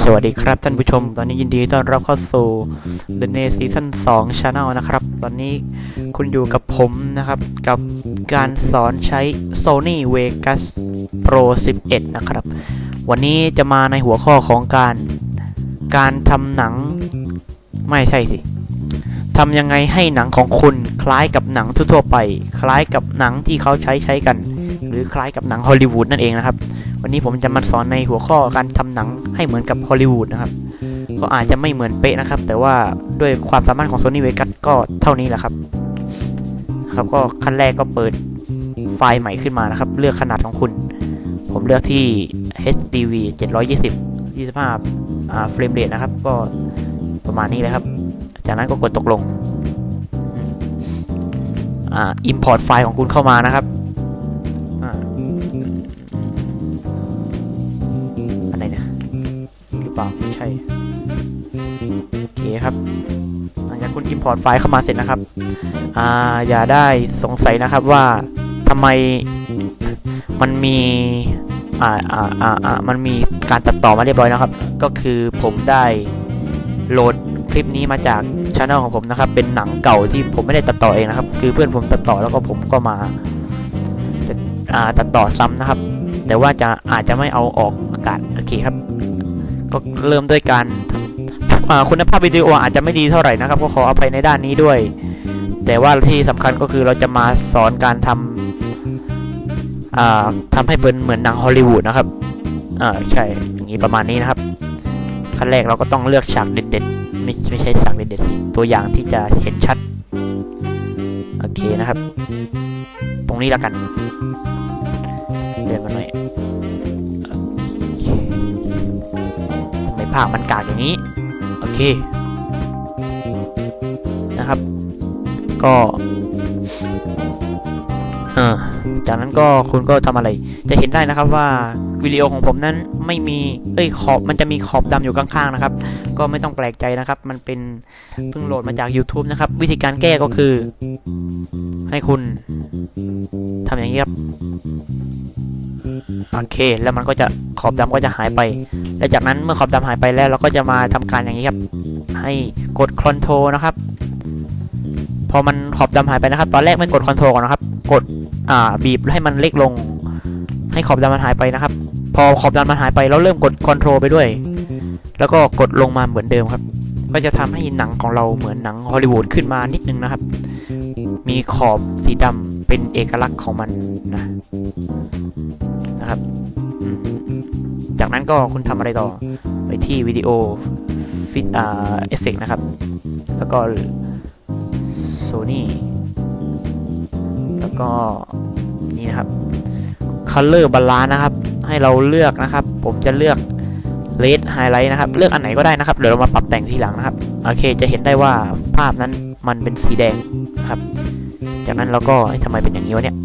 สวัสดีครับท่านผู้ชม ตอนนี้ยินดีต้อนรับเข้าสู่ The n a Season 2 Channel นะครับ ตอนนี้คุณอยู่กับผมนะครับ กับการสอนใช้ Sony Vegas Pro 11 นะครับ วันนี้จะมาในหัวข้อของการ การทำหนัง ไม่ใช่สิทำยังไงให้หนังของคุณคล้ายกับหนังทั่วๆไป คล้ายกับหนังที่เขาใช้ใช้กัน หรือคล้ายกับหนังฮอลลีวูดนั่นเองนะครับ วันนี้ผมจะมาสอนในหัวข้อการทำหนังให้เหมือนกับฮอลลีวูดนะครับ ก็อาจจะไม่เหมือนเป๊ะนะครับ แต่ว่าด้วยความสามารถของ Sony Vegas ก็เท่านี้แหละครับ ครับก็ขั้นแรกก็เปิดไฟล์ใหม่ขึ้นมานะครับ เลือกขนาดของคุณ ผมเลือกที่ HDV 720 25อ่าเฟรมเรทนะครับ ก็ประมาณนี้เลยครับ จากนั้นก็กดตกลงอ่า import ไฟล์ของคุณเข้ามานะครับ งจากคุณ import ไฟล์เข้ามาเสร็จนะครับอ่าอย่าได้สงสัยนะครับว่าทำไมมันมีอ่าอ่าอ่าอ่ามันมีการตัดต่อมาเรียบร้อยนะครับ ก็คือผมได้โหลดคลิปนี้มาจากช anel ของผมนะครับ เป็นหนังเก่าที่ผมไม่ได้ตัดต่อเองนะครับ คือเพื่อนผมตัดต่อแล้วก็ผมก็มาอ่าตัดต่อซ้ำนะครับ แต่ว่าจะอาจจะไม่เอาออกอากาศโอเคครับ ก็เริ่มด้วยการ คุณภาพวิดีโออาจจะไม่ดีเท่าไหร่นะครับ ก็ขออภัยในด้านนี้ด้วย แต่ว่าที่สำคัญก็คือเราจะมาสอนการทำอ่าทำให้เป็นเหมือนหนังฮอลลีวูดนะครับอ่าใช่อย่างนี้ประมาณนี้นะครับขั้นแรกเราก็ต้องเลือกฉากเด็ดๆไม่ไม่ใช่ฉากเด็ดๆสิตัวอย่างที่จะเห็นชัดโอเคนะครับ ตรงนี้แล้วกันเลื่อนมาหน่อยทำไมภาพมันกากอย่างนี้ เคนะครับ ก็จากนั้นก็คุณก็ทำอะไร จะเห็นได้นะครับว่าวิดีโอของผมนั้นไม่มีเอ้ยขอบมันจะมีขอบดำอยู่ข้างๆนะครับ ก็ไม่ต้องแปลกใจนะครับ มันเป็นเพิ่งโหลดมาจาก YouTube นะครับ วิธีการแก้ก็คือ ให้คุณทำอย่างนี้ครับ โอเค แล้วมันก็จะขอบดำก็จะหายไป และจากนั้นเมื่อขอบดำหายไปแล้วเราก็จะมาทำการอย่างนี้ครับ ให้กด Ctrl นะครับ พอมันขอบดำหายไปนะครับ ตอนแรกไม่กด Ctrl ก่อนนะครับ กดอ่าบีบให้มันเล็กลง ให้ขอบดำมันหายไปนะครับ พอขอบดำมันหายไปเราเริ่มกด Ctrl ไปด้วย แล้วก็กดลงมาเหมือนเดิมครับ ก็จะทำให้หนังของเราเหมือนหนังฮอลลีวูดขึ้นมานิดนึงนะครับ มีขอบสีดำเป็นเอกลักษณ์ของมันนะ นะครับอืมจากนั้นก็คุณทำอะไรต่อ ไปที่วิดีโอฟิตอ่าเอฟเฟกนะครับ แล้วก็ Sony แล้วก็นี่นะครับ Color Balance นะครับ ให้เราเลือกนะครับ ผมจะเลือก Red Highlight นะครับ เลือกอันไหนก็ได้นะครับ เดี๋ยวเรามาปรับแต่งทีหลังนะครับ โอเค จะเห็นได้ว่าภาพนั้นมันเป็นสีแดงนะครับ จากนั้นเราก็เอ้ยทำไมเป็นอย่างนี้วะเนี่ย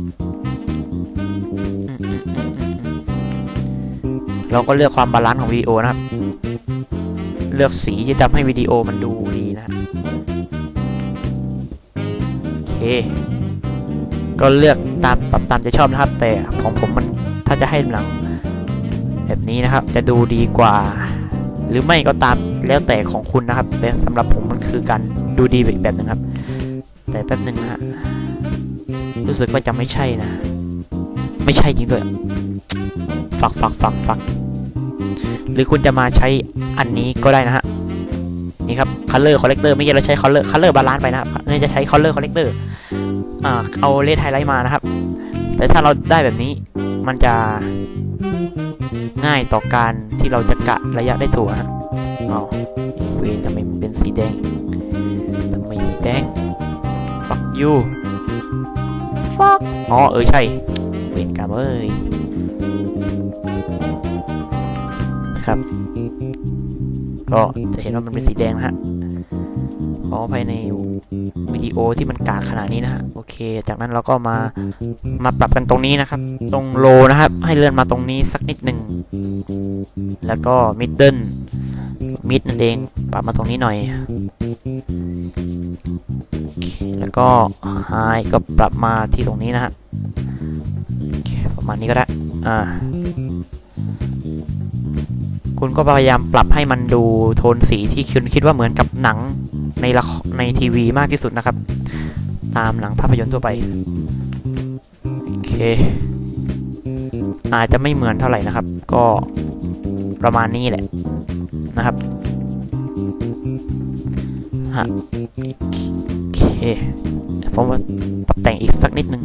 เราก็เลือกความบาลานซ์ของวิดีโอนะครับ เลือกสีที่ทำให้วิดีโอมันดูดีนะโอเค ก็เลือกตามปรับตามใจชอบนะครับ แต่ของผมมันถ้าจะให้หนัง แบบนี้นะครับ จะดูดีกว่า หรือไม่ก็ตามแล้วแต่ของคุณนะครับ แต่สำหรับผมมันคือการดูดีอีกแบบนึงครับ แต่แป๊บหนึ่งนะฮะรู้สึกว่าจะไม่ใช่นะ ไม่ใช่จริงด้วย ฝักฝักฝักฝัก หรือคุณจะมาใช้อันนี้ก็ได้นะฮะนี่ครับ color corrector ไม่ใช่เราใช้ color color balance ไปนะครับนี่จะใช้ color corrector อ่าเอาเลทไฮไลท์มานะครับ แต่ถ้าเราได้แบบนี้มันจะง่ายต่อการที่เราจะกะระยะได้ถูกฮะอ๋อเวนทำไมเป็นสีแดงทำไมสีแดง fuck you fuck อ๋อเออใช่เวนกรรมเอ้ย นะครับ ก็จะเห็นว่ามันเป็นสีแดงนะฮะขอภายในวิดีโอที่มันกากขนาดนี้นะฮะโอเค จากนั้นเราก็มามาปรับกันตรงนี้นะครับ ตรงโลนะครับ ให้เลื่อนมาตรงนี้สักนิดหนึ่งแล้วก็มิดเดิลมิดนั่นเองปรับมาตรงนี้หน่อย แล้วก็ไฮก็ปรับมาที่ตรงนี้นะฮะประมาณนี้ก็ได้อ่า คุณก็พยายามปรับให้มันดูโทนสีที่คุณคิดว่าเหมือนกับหนังในละในทีวีมากที่สุดนะครับ ตามหนังภาพยนตร์ทั่วไป โอเค อาจจะไม่เหมือนเท่าไหร่นะครับ ก็ประมาณนี้แหละนะครับฮะโอเคผมว่าปรับแต่งอีกสักนิดนึง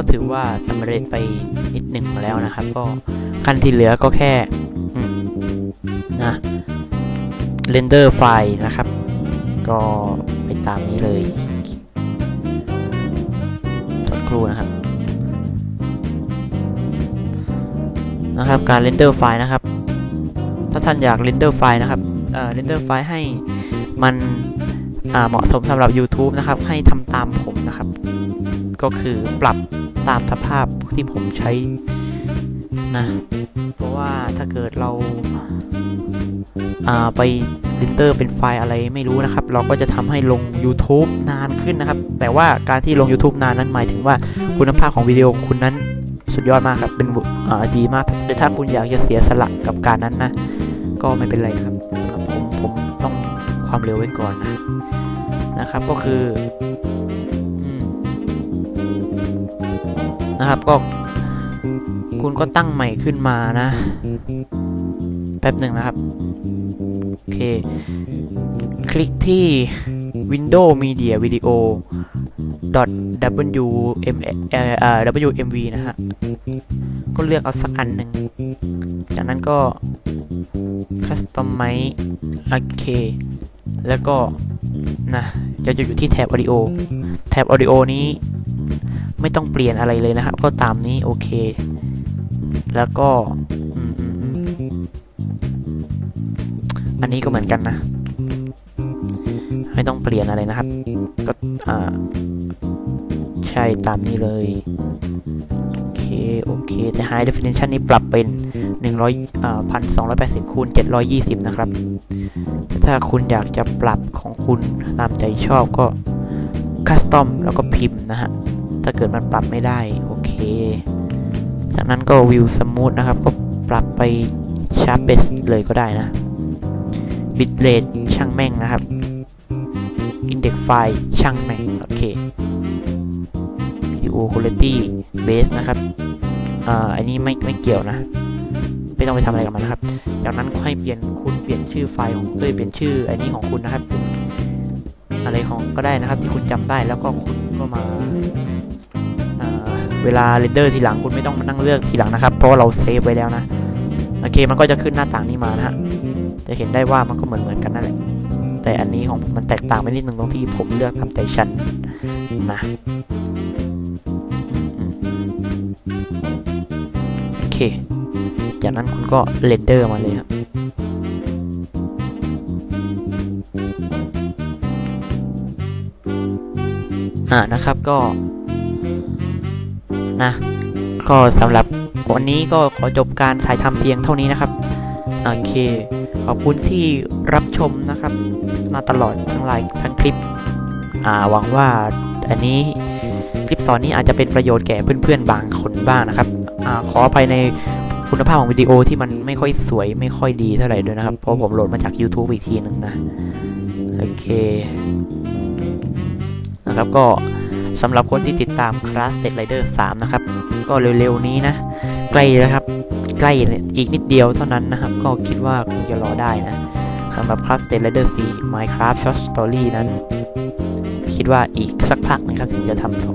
ก็ถือว่าสำเร็จไปนิดหนึ่งแล้วนะครับ ก็ขั้นที่เหลือก็แค่นะเรนเดอร์ไฟล์นะครับ ก็ไปตามนี้เลยสักครู่นะครับ นะครับการเรนเดอร์ไฟล์นะครับ ถ้าท่านอยากเรนเดอร์ไฟล์นะครับเออเรนเดอร์ไฟล์ให้มันเหมาะสมสำหรับ YouTube นะครับ ให้ทำตามผมนะครับ ก็คือปรับ ตามสภาพที่ผมใช้นะ เพราะว่าถ้าเกิดเราาไปลินเตอร์เป็นไฟล์อะไรไม่รู้นะครับ เราก็จะทำให้ลง YouTube นานขึ้นนะครับ แต่ว่าการที่ลง YouTube นานนั้นหมายถึงว่าคุณภาพของวิดีโอคุณนั้นสุดยอดมากครับ เป็นดีมากแต่ถ้าคุณอยากจะเสียสละกับการนั้นนะ ก็ไม่เป็นไรครับผมผมต้องความเร็วไว้ก่อนนะนะครับ ก็คือ นะครับก็คุณก็ตั้งใหม่ขึ้นมานะ แป๊บหนึ่งนะครับ โอเค คลิกที่ Windows Media Video .wm wmv นะฮะ ก็เลือกเอาสักอันหนึ่ง จากนั้นก็ Customize โอเค แล้วก็นะจะอยู่ที่แท็บ audio แท็บ audio นี้ ไม่ต้องเปลี่ยนอะไรเลยนะครับ ก็ตามนี้โอเค แล้วก็ อันนี้ก็เหมือนกันนะ ไม่ต้องเปลี่ยนอะไรนะครับ ก็ใช่ตามนี้เลยโอเคโอเคแต่ High Definition นี้ปรับเป็น 100อ่า1280คูณ720 นะครับ ถ้าคุณอยากจะปรับของคุณตามใจชอบก็คัสตอมแล้วก็พิมพ์นะฮะ ถ้าเกิดมันปรับไม่ได้ โอเค จากนั้นก็วิวสมูทนะครับ ก็ปรับไปชาร์ปเบสเลยก็ได้นะ บิตเรทช่างแม่งนะครับ อินเด็กไฟล์ช่างแม่ง โอเควิดีโอคุณภาพเบสนะครับอ่าอันนี้ไม่ไม่เกี่ยวนะ ไม่ต้องไปทำอะไรกับมันนะครับ จากนั้นก็ให้เปลี่ยนคุณเปลี่ยนชื่อไฟล์ของเอ้ยเปลี่ยนชื่ออันนี้ของคุณนะครับ อะไรของก็ได้นะครับที่คุณจำได้แล้วก็คุณก็มา เวลาเรนเดอร์ทีหลังคุณไม่ต้องมานั่งเลือกทีหลังนะครับ เพราะเราเซฟไว้แล้วนะ โอเคมันก็จะขึ้นหน้าต่างนี้มานะฮะ จะเห็นได้ว่ามันก็เหมือนเหมือนกันนั่นแหละ แต่อันนี้ของผมมันแตกต่างไปนิดนึงตรงที่ผมเลือกทำใจชันนะโอเค จากนั้นคุณก็เรนเดอร์มาเลยครับอ่านะครับก็ นะ ก็สำหรับวันนี้ก็ขอจบการถ่ายทำเพียงเท่านี้นะครับ โอเค ขอบคุณที่รับชมนะครับ มาตลอดทั้งไลฟ์ทั้งคลิป อ่าหวังว่าอันนี้คลิปสอนนี้อาจจะเป็นประโยชน์แก่เพื่อนๆบางคนบ้างนะครับอ่าขออภัยในคุณภาพของวิดีโอที่มันไม่ค่อยสวยไม่ค่อยดีเท่าไหร่ด้วยนะครับ เพราะผมโหลดมาจาก YouTube อีกทีหนึ่งนะ โอเค นะครับก็ สำหรับคนที่ติดตาม Class Tech Rider 3นะครับ ก็เร็วๆนี้นะ ใกล้แล้วครับ ใกล้อีกนิดเดียวเท่านั้นนะครับ ก็คิดว่าคงจะรอได้นะสำหรับ Class Tech Rider 4 Minecraft Short Story นั้น คิดว่าอีกสักพักนะครับถึงจะทำต่อ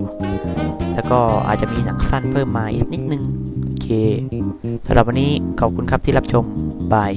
แล้วก็อาจจะมีหนังสั้นเพิ่มมาอีกนิดนึง โอเคสำหรับวันนี้ขอบคุณครับที่รับชมบาย